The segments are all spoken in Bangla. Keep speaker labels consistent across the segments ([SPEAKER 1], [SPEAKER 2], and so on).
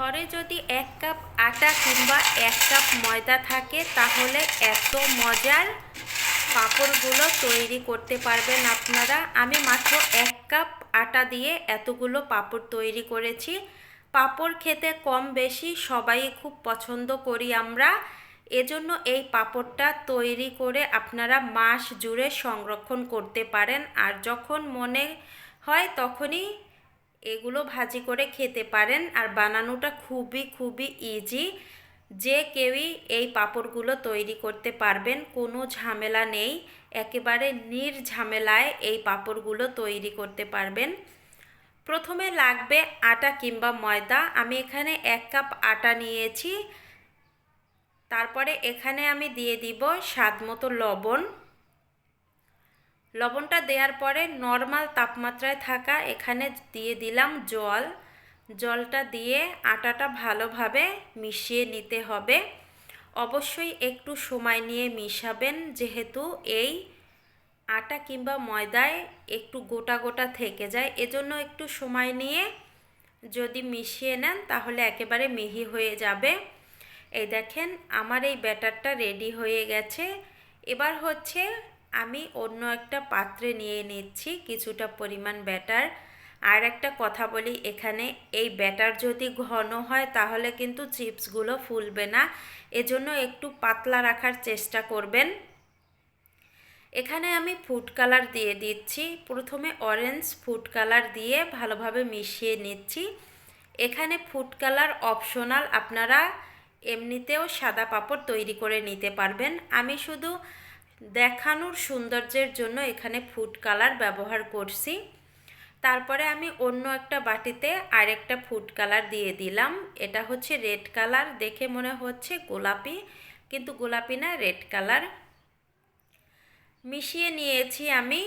[SPEAKER 1] ঘরে যদি এক কাপ আটা কিংবা এক কাপ ময়দা থাকে, তাহলে এত মজার পাঁপড়গুলো তৈরি করতে পারবেন আপনারা। আমি মাত্র এক কাপ আটা দিয়ে এতগুলো পাঁপড় তৈরি করেছি। পাঁপড় খেতে কম বেশি সবাই খুব পছন্দ করি আমরা। এজন্য এই পাঁপড়টা তৈরি করে আপনারা মাস জুড়ে সংরক্ষণ করতে পারেন। আর যখন মনে হয় তখনই এগুলো ভাজি করে খেতে পারেন আর বানানোটা খুবই খুবই ইজি যে কেউই এই পাপড়গুলো তৈরি করতে পারবেন, কোনো ঝামেলা নেই। একেবারে নির্ঝামেলায় এই পাপড়গুলো তৈরি করতে পারবেন। প্রথমে লাগবে আটা কিংবা ময়দা। আমি এখানে এক কাপ আটা নিয়েছি। তারপরে এখানে আমি দিয়ে দিব স্বাদ মতো লবণ। লবণটা দেওয়ার পরে নর্মাল তাপমাত্রায় থাকা এখানে দিয়ে দিলাম জল। জলটা দিয়ে আটাটা ভালোভাবে মিশিয়ে নিতে হবে। অবশ্যই একটু সময় নিয়ে মিশাবেন, যেহেতু এই আটা কিংবা ময়দায় একটু গোটা গোটা থেকে যায়। এজন্য একটু সময় নিয়ে যদি মিশিয়ে নেন, তাহলে একেবারে মিহি হয়ে যাবে। এই দেখেন, আমার এই ব্যাটারটা রেডি হয়ে গেছে। এবার হচ্ছে আমি অন্য একটা পাত্রে নিয়ে নিচ্ছি কিছুটা পরিমাণ ব্যাটার। আর একটা কথা বলি, এখানে এই ব্যাটার যদি ঘন হয় তাহলে কিন্তু চিপসগুলো ফুলবে না। এজন্য একটু পাতলা রাখার চেষ্টা করবেন। এখানে আমি ফুড কালার দিয়ে দিচ্ছি। প্রথমে অরেঞ্জ ফুড কালার দিয়ে ভালোভাবে মিশিয়ে নিচ্ছি। এখানে ফুড কালার অপশনাল, আপনারা এমনিতেও সাদা পাপড় তৈরি করে নিতে পারবেন। আমি শুধু দেখানোর সৌন্দর্যের জন্য এখানে ফুড কালার ব্যবহার করছি। তারপরে আমি অন্য একটা বাটিতে আরেকটা ফুড কালার দিয়ে দিলাম। এটা হচ্ছে রেড কালার দেখে মনে হচ্ছে গোলাপি, কিন্তু গোলাপি না রেড কালার মিশিয়ে নিয়েছি আমি।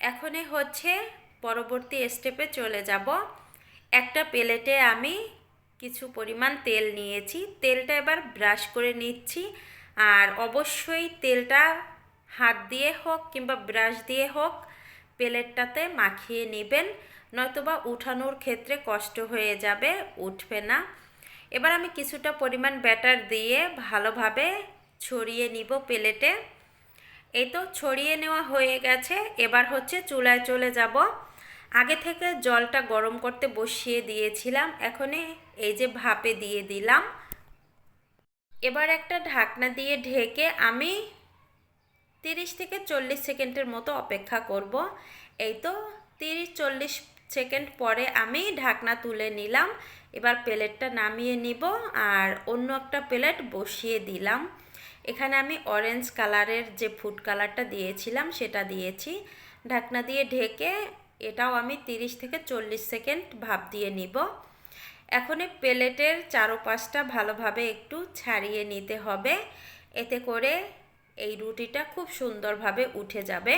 [SPEAKER 1] এখনে হচ্ছে পরবর্তী স্টেপে চলে যাব। একটা প্লেটে আমি কিছু পরিমাণ তেল নিয়েছি। তেলটা এবার ব্রাশ করে নিচ্ছি। আর অবশ্যই তেলটা হাত দিয়ে হোক কিংবা ব্রাশ দিয়ে হোক, প্লেটটাতে মাখিয়ে নেবেন, নয়তোবা উঠানোর ক্ষেত্রে কষ্ট হয়ে যাবে, উঠবে না। এবার আমি কিছুটা পরিমাণ ব্যাটার দিয়ে ভালোভাবে ছড়িয়ে নিব প্লেটে। এই তো ছড়িয়ে নেওয়া হয়ে গেছে, এবার হচ্ছে চুলায় চলে যাব। আগে থেকে জলটা গরম করতে বসিয়ে দিয়েছিলাম এখনে এই যে ভাপে দিয়ে দিলাম। এবার একটা ঢাকনা দিয়ে ঢেকে আমি তিরিশ থেকে চল্লিশ সেকেন্ডের মতো অপেক্ষা করব। এই তো তিরিশ, চল্লিশ সেকেন্ড পরে আমি ঢাকনা তুলে নিলাম। এবার প্লেটটা নামিয়ে নিব আর অন্য একটা প্লেট বসিয়ে দিলাম। এখানে আমি অরেঞ্জ কালারের যে ফুড কালারটা দিয়েছিলাম সেটা দিয়েছি। ঢাকনা দিয়ে ঢেকে এটাও আমি তিরিশ থেকে চল্লিশ সেকেন্ড ভাপ দিয়ে নিব। এখন এই প্লেটের চারোপাশটা ভালোভাবে একটু ছাড়িয়ে নিতে হবে। এতে করে এই রুটিটা খুব সুন্দরভাবে উঠে যাবে।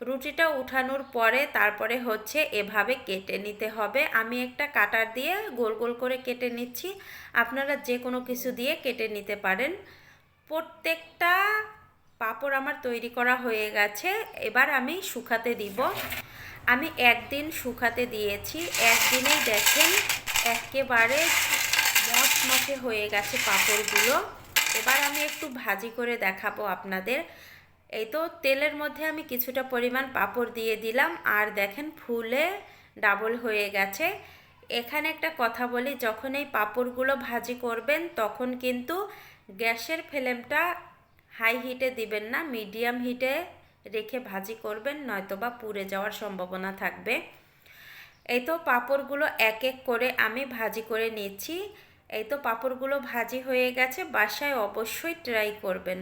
[SPEAKER 1] রুটিটা উঠানোর পরে তারপরে হচ্ছে এভাবে কেটে নিতে হবে। আমি একটা কাটার দিয়ে গোল গোল করে কেটে নিচ্ছি। আপনারা যে কোনো কিছু দিয়ে কেটে নিতে পারেন। প্রত্যেকটা পাপড় আমার তৈরি করা হয়ে গেছে। এবার আমি শুকাতে দিব। আমি একদিন শুকাতে দিয়েছি। একদিনেই দেখেন একেবারে মশ মচমচে হয়ে গেছে পাপড়গুলো। এবার আমি একটু ভাজি করে দেখাবো আপনাদের। এই তো তেলের মধ্যে আমি কিছুটা পরিমাণ পাপড় দিয়ে দিলাম, আর দেখেন ফুলে ডাবল হয়ে গেছে। এখানে একটা কথা বলি, যখন এই পাপড়গুলো ভাজি করবেন, তখন কিন্তু গ্যাসের ফ্লেমটা হাই হিটে দিবেন না, মিডিয়াম হিটে রেখে ভাজি করবেন, নয়তোবা পুড়ে যাওয়ার সম্ভাবনা থাকবে। এই তো পাপড়গুলো এক এক করে আমি ভাজি করে নিচ্ছি। এই তো পাঁপড়গুলো ভাজি হয়ে গেছে বাসায় অবশ্যই ট্রাই করবেন।